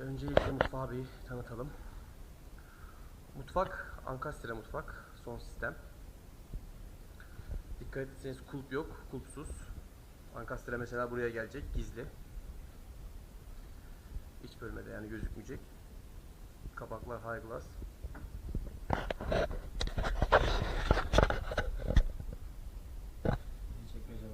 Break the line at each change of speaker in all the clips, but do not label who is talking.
Öncelikle mutfağı bir tanıtalım. Mutfak Ankastre mutfak. Son sistem. Dikkat etseniz kulp yok. Kulpsuz. Ankastre mesela buraya gelecek. Gizli. İç bölmede yani gözükmeyecek. Kapaklar high glass. Bir çekmece.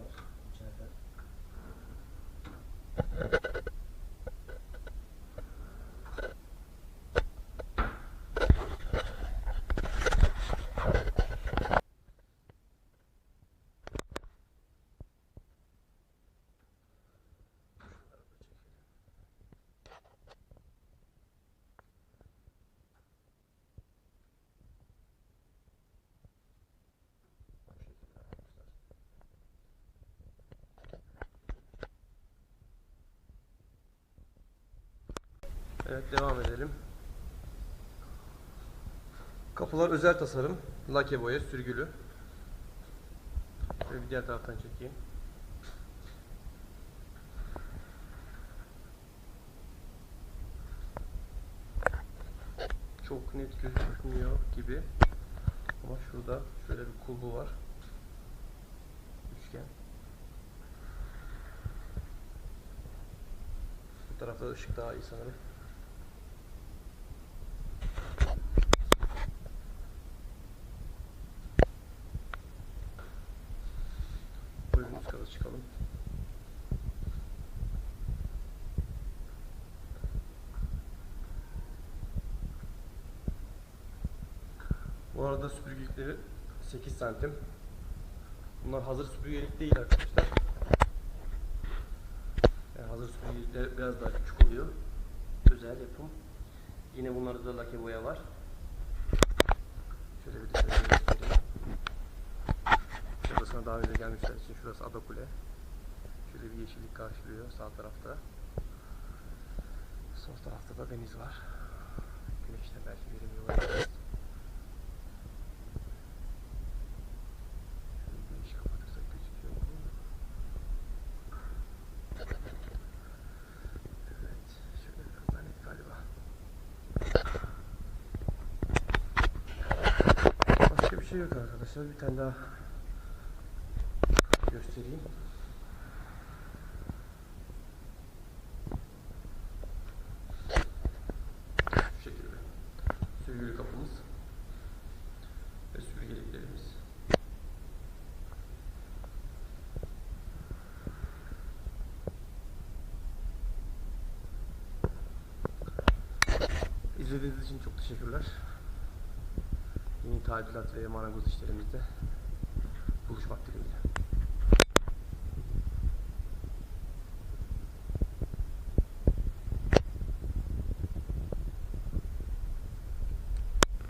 Evet devam edelim. Kapılar özel tasarım. Lake boya sürgülü. Şöyle bir diğer taraftan çekeyim. Çok net gözükmüyor gibi. Ama şurada şöyle bir kulbu var. Üçgen. Bu tarafta ışık daha iyi sanırım. Çıkalım. Bu arada süpürgelikleri 8 santim. Bunlar hazır süpürgelik değil arkadaşlar. Yani hazır süpürgelikler biraz daha küçük oluyor. Özel yapım. Yine bunlarda da lake boya var. Şöyle bir de Şurasına daha önce gelmişler için şurası Ada Kule. Şöyle bir yeşillik karşılıyor sağ tarafta. Sol tarafta da deniz var. Güneşten belki göremiyor olabiliriz. Şöyle güneşi kapatırsak gözüküyor mu? Evet, şöyle biraz daha galiba. Başka bir şey yok arkadaşlar. Bir tane daha göstereyim. Sürgülü kapımız ve süpürgeliklerimiz. İzlediğiniz için çok teşekkürler. Yeni tadilat ve marangoz işlerimizde buluşmak dileğiyle.